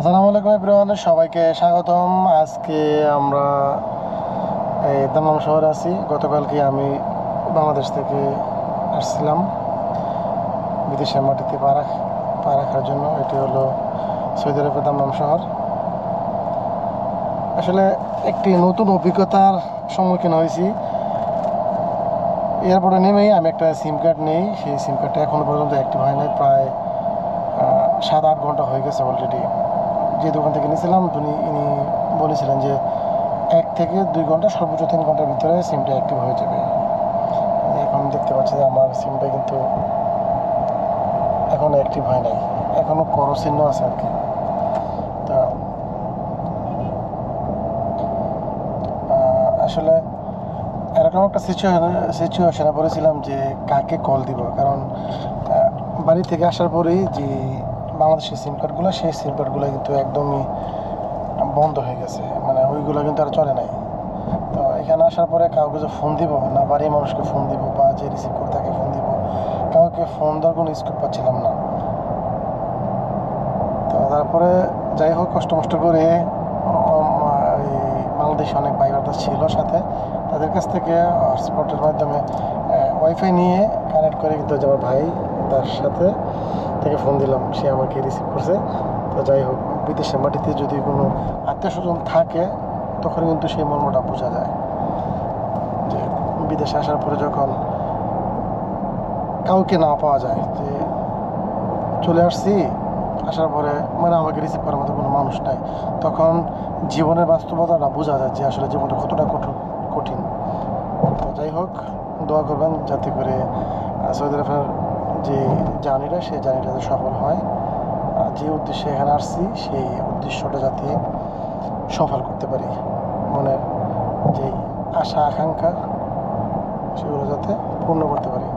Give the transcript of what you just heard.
আসসালামু আলাইকুম এভরিওয়ান সবাইকে স্বাগতম। আজকে আমরা এই দামাম শহরে আছি। গতকালকে আমি বাংলাদেশ থেকে আসছিলাম। বিদেশের মাটিতে পা রাখ, পা রাখার জন্য। এটি হলো সৌদি আরবের দামাম শহর। আসলে একটি নতুন অভিজ্ঞতার সম্মুখীন হয়েছি। এয়ারপোর্টে নেমেই আমি একটা সিম কার্ড নেই। সেই সিম কার্ডটা এখনও পর্যন্ত অ্যাক্টিভ হয় নাই। প্রায় সাত আট ঘণ্টা হয়ে গেছে অলরেডি যে দোকান থেকে নিয়েছিলাম তিনি ইনি বলেছিলেন যে এক থেকে দুই ঘণ্টা সর্বোচ্চ তিন ঘণ্টার ভিতরে সিমটা অ্যাক্টিভ হয়ে যাবে। এখন দেখতে পাচ্ছি যে আমার সিমটা কিন্তু এখনও অ্যাক্টিভ হয় নাই এখনও করো চিহ্ন আছে আর কি। তা আসলে এরকম একটা সিচুয়েশন সিচুয়েশনে পড়েছিলাম যে কাকে কল দিব? কারণ বাড়ি থেকে আসার পরেই যে বাংলাদেশের সিম কার্ডগুলো সেই সিম কার্ডগুলো কিন্তু একদমই বন্ধ হয়ে গেছে। মানে ওইগুলো কিন্তু আর চলে নাই। তো এখানে আসার পরে কাউকে যে ফোন দিব, না বাড়ির মানুষকে ফোন দিব, বা যে রিসিভ করে তাকে ফোন দিব, কাউকে ফোন দেওয়ার কোনো স্কোপ পাচ্ছিলাম না। তো তারপরে যাই হোক, কষ্ট মষ্ট করে বাংলাদেশে অনেক ভাই ব্রাদার ছিল সাথে। তাদের কাছ থেকে হটস্পটের মাধ্যমে ওয়াইফাই নিয়ে কানেক্ট করে কিন্তু আমার ভাই, তার সাথে থেকে ফোন দিলাম, সে আমাকে রিসিভ করছে। তো যাই হোক, বিদেশের মাটিতে যদি কোনো আত্মীয় স্বজন থাকে, তখন কিন্তু সেই মর্মটা বোঝা যায়। যে বিদেশে আসার পরে যখন কাউকে না পাওয়া যায়, যে চলে আসছি, আসার পরে মানে আমাকে রিসিভ করার মতো কোনো মানুষ নাই, তখন জীবনের বাস্তবতাটা বোঝা যায় যে আসলে জীবনটা কতটা কঠোর, কঠিন। তো যাই হোক, দোয়া করবেন যাতে করে সৌদি আরবের যে জার্নিটা, সেই জার্নিটা যাতে সফল হয়। যে উদ্দেশ্যে এখানে আসছি, সেই উদ্দেশ্যটা যাতে সফল করতে পারি। মনের যে আশা, আকাঙ্ক্ষা, সেগুলো যাতে পূর্ণ করতে পারি।